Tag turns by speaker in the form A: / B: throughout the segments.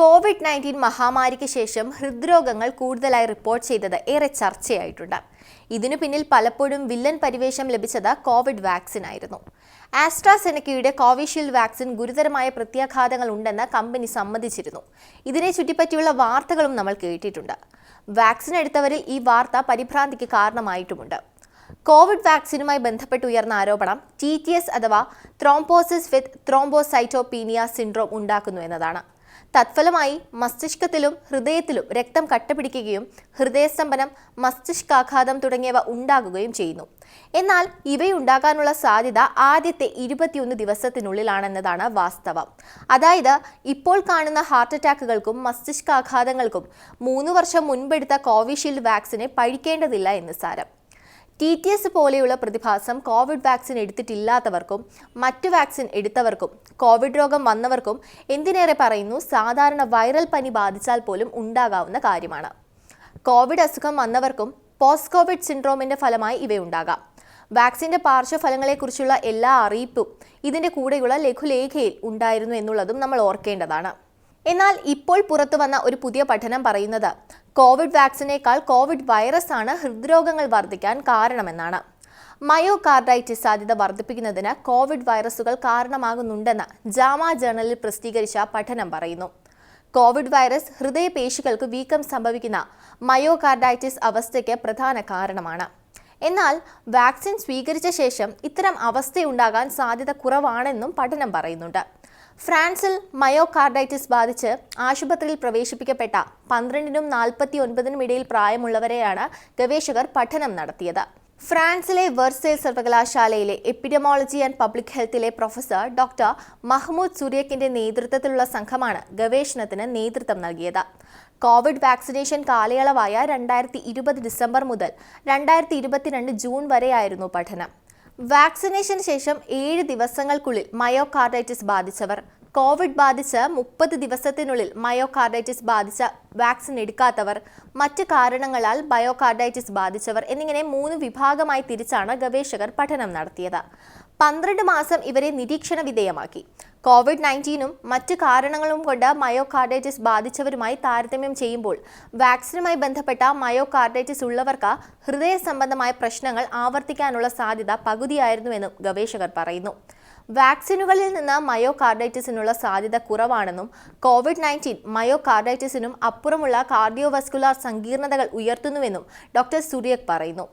A: Covid nineteen മഹാമാരിക്ക് ശേഷം ഹൃദ്രോഗങ്ങൾ കൂടുതലായി report ചെയ്തത് ഏറെ ചർച്ചയായിട്ടുണ്ട്. ഇതിനു പിന്നിൽ പലപ്പോഴും വില്ലൻ പരിവേഷം ലഭിച്ചത് കോവിഡ് വാക്സിൻ ആയിരുന്നു. ആസ്ട്രാസെനക്കയുടെ കോവിഷീൽഡ് വാക്സിൻ ഗുരുതരമായ പ്രത്യാഘാതങ്ങൾ ഉണ്ടെന്ന് കമ്പനി സമ്മതിച്ചിരുന്നു. ഇതിനെ ചുറ്റിപ്പറ്റിയുള്ള വാർത്തകളും നമ്മൾ കേട്ടിട്ടുണ്ട്. വാക്സിൻ എടുത്തവരിൽ ഈ വാർത്ത പരിഭ്രാന്തിക്ക് കാരണമായിട്ടുമുണ്ട്. കോവിഡ് വാക്സിനുമായി ബന്ധപ്പെട്ട് ഉയർന്ന ആരോപണം ടി ടി എസ് അഥവാ ത്രോംബോസിസ് വിത്ത് ത്രോംബോസൈറ്റോപീനിയ സിൻഡ്രോം ഉണ്ടാക്കുന്നു എന്നതാണ്. തത്ഫലമായി മസ്തിഷ്കത്തിലും ഹൃദയത്തിലും രക്തം കട്ടപിടിക്കുകയും ഹൃദയസ്തംഭനം മസ്തിഷ്കാഘാതം തുടങ്ങിയവ ഉണ്ടാകുകയും ചെയ്യുന്നു. എന്നാൽ ഇവയുണ്ടാകാനുള്ള സാധ്യത ആദ്യത്തെ ഇരുപത്തിയൊന്ന് ദിവസത്തിനുള്ളിലാണെന്നതാണ് വാസ്തവം. അതായത് ഇപ്പോൾ കാണുന്ന ഹാർട്ട് അറ്റാക്കുകൾക്കും മസ്തിഷ്കാഘാതങ്ങൾക്കും മൂന്ന് വർഷം മുൻപെടുത്ത കോവിഷീൽഡ് വാക്സിനെ പഴിക്കേണ്ടതില്ല എന്ന് സാരം. ടി ടി എസ് പോലെയുള്ള പ്രതിഭാസം കോവിഡ് വാക്സിൻ എടുത്തിട്ടില്ലാത്തവർക്കും മറ്റു വാക്സിൻ എടുത്തവർക്കും കോവിഡ് രോഗം വന്നവർക്കും എന്തിനേറെ പറയുന്നു? സാധാരണ വൈറൽ പനി ബാധിച്ചാൽ പോലും ഉണ്ടാകാവുന്ന കാര്യമാണ്. കോവിഡ് അസുഖം വന്നവർക്കും പോസ്റ്റ് കോവിഡ് സിൻഡ്രോമിന്റെ ഫലമായി ഇവയുണ്ടാകാം. വാക്സിന്റെ പാർശ്വഫലങ്ങളെക്കുറിച്ചുള്ള എല്ലാ അറിയിപ്പും ഇതിന്റെ കൂടെയുള്ള ലഘുലേഖയിൽ ഉണ്ടായിരുന്നു എന്നുള്ളതും നമ്മൾ ഓർക്കേണ്ടതാണ്. എന്നാൽ ഇപ്പോൾ പുറത്തു വന്ന ഒരു പുതിയ പഠനം പറയുന്നത് കോവിഡ് വാക്സിനേക്കാൾ കോവിഡ് വൈറസ് ആണ് ഹൃദ്രോഗങ്ങൾ വർദ്ധിക്കാൻ കാരണമെന്നാണ്. മയോകാർഡൈറ്റിസ് സാധ്യത വർദ്ധിപ്പിക്കുന്നതിന് കോവിഡ് വൈറസുകൾ കാരണമാകുന്നുണ്ടെന്ന് ജാമ ജേണലിൽ പ്രസിദ്ധീകരിച്ച പഠനം പറയുന്നു. കോവിഡ് വൈറസ് ഹൃദയപേശികൾക്ക് വീക്കം സംഭവിക്കുന്ന മയോകാർഡൈറ്റിസ് അവസ്ഥയ്ക്ക് പ്രധാന കാരണമാണ്. എന്നാൽ വാക്സിൻ സ്വീകരിച്ച ശേഷം ഇത്തരം അവസ്ഥയുണ്ടാകാൻ സാധ്യത കുറവാണെന്നും പഠനം പറയുന്നുണ്ട്. ഫ്രാൻസിൽ മയോകാർഡൈറ്റിസ് ബാധിച്ച് ആശുപത്രിയിൽ പ്രവേശിപ്പിക്കപ്പെട്ട പന്ത്രണ്ടിനും നാൽപ്പത്തി ഒൻപതിനും ഇടയിൽ പ്രായമുള്ളവരെയാണ് ഗവേഷകർ പഠനം നടത്തിയത്. ഫ്രാൻസിലെ വെർസേൽ സർവകലാശാലയിലെ എപ്പിഡമോളജി ആൻഡ് പബ്ലിക് ഹെൽത്തിലെ പ്രൊഫസർ ഡോക്ടർ മഹ്മൂദ് സുരേഖിന്റെ നേതൃത്വത്തിലുള്ള സംഘമാണ് ഗവേഷണത്തിന് നേതൃത്വം നൽകിയത്. കോവിഡ് വാക്സിനേഷൻ കാലയളവായ രണ്ടായിരത്തി ഡിസംബർ മുതൽ രണ്ടായിരത്തി ജൂൺ വരെയായിരുന്നു പഠനം. വാക്സിനേഷന് ശേഷം ഏഴ് ദിവസങ്ങൾക്കുള്ളിൽ മയോകാർഡൈറ്റിസ് ബാധിച്ചവർ. കോവിഡ് ബാധിച്ച് മുപ്പത് ദിവസത്തിനുള്ളിൽ മയോകാർഡൈറ്റിസ് ബാധിച്ച വാക്സിൻ എടുക്കാത്തവർ മറ്റ് കാരണങ്ങളാൽ ബയോകാർഡൈറ്റിസ് ബാധിച്ചവർ എന്നിങ്ങനെ മൂന്ന് വിഭാഗമായി തിരിച്ചാണ് ഗവേഷകർ പഠനം നടത്തിയത്. പന്ത്രണ്ട് മാസം ഇവരെ നിരീക്ഷണ വിധേയമാക്കി. കോവിഡ് നയന്റീനും മറ്റ് കാരണങ്ങളും കൊണ്ട് മയോകാർഡൈറ്റിസ് ബാധിച്ചവരുമായി താരതമ്യം ചെയ്യുമ്പോൾ വാക്സിനുമായി ബന്ധപ്പെട്ട മയോകാർഡൈറ്റിസ് ഉള്ളവർക്ക് ഹൃദയ സംബന്ധമായ പ്രശ്നങ്ങൾ ആവർത്തിക്കാനുള്ള സാധ്യത പകുതിയായിരുന്നുവെന്നും ഗവേഷകർ പറയുന്നു. വാക്സിനുകളിൽ നിന്ന് മയോകാർഡൈറ്റിസിനുള്ള സാധ്യത കുറവാണെന്നും കോവിഡ് നയന്റീൻ മയോകാർഡൈറ്റിസിനും അപ്പുറമുള്ള കാർഡിയോവസ്കുലാർ സങ്കീർണതകൾ ഉയർത്തുന്നുവെന്നും ഡോക്ടർ സുരിയക് പറയുന്നു.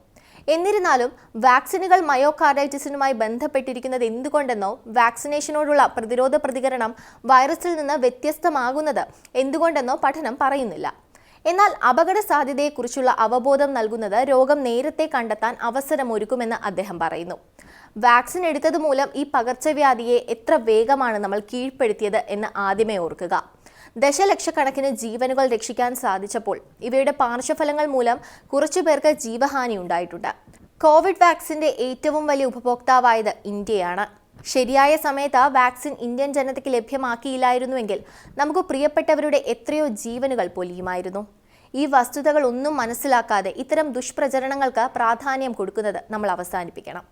A: എന്നിരുന്നാലും വാക്സിനുകൾ മയോകാർഡൈറ്റിസിനുമായി ബന്ധപ്പെട്ടിരിക്കുന്നത് എന്തുകൊണ്ടെന്നോ വാക്സിനേഷനോടുള്ള പ്രതിരോധ പ്രതികരണം വൈറസിൽ നിന്ന് വ്യത്യസ്തമാകുന്നത് എന്തുകൊണ്ടെന്നോ പഠനം പറയുന്നില്ല. എന്നാൽ അപകട സാധ്യതയെക്കുറിച്ചുള്ള അവബോധം നൽകുന്നത് രോഗം നേരത്തെ കണ്ടെത്താൻ അവസരമൊരുക്കുമെന്ന് അദ്ദേഹം പറയുന്നു. വാക്സിൻ എടുത്തതുമൂലം ഈ പകർച്ചവ്യാധിയെ എത്ര വേഗമാണ് നമ്മൾ കീഴ്പ്പെടുത്തിയത് എന്ന് ആദ്യമേ ഓർക്കുക. ദശലക്ഷക്കണക്കിന് ജീവനുകൾ രക്ഷിക്കാൻ സാധിച്ചപ്പോൾ ഇവയുടെ പാർശ്വഫലങ്ങൾ മൂലം കുറച്ചു പേർക്ക് ജീവഹാനി ഉണ്ടായിട്ടുണ്ട്. കോവിഡ് വാക്സിന്റെ ഏറ്റവും വലിയ ഉപഭോക്താവായത് ഇന്ത്യയാണ്. ശരിയായ സമയത്ത് വാക്സിൻ ഇന്ത്യൻ ജനതയ്ക്ക് ലഭ്യമാക്കിയില്ലായിരുന്നുവെങ്കിൽ നമുക്ക് പ്രിയപ്പെട്ടവരുടെ എത്രയോ ജീവനുകൾ പൊലിയുമായിരുന്നു ഈ വസ്തുതകൾ ഒന്നും മനസ്സിലാക്കാതെ ഇത്തരം ദുഷ്പ്രചരണങ്ങൾക്ക് പ്രാധാന്യം കൊടുക്കുന്നത് നമ്മൾ അവസാനിപ്പിക്കണം.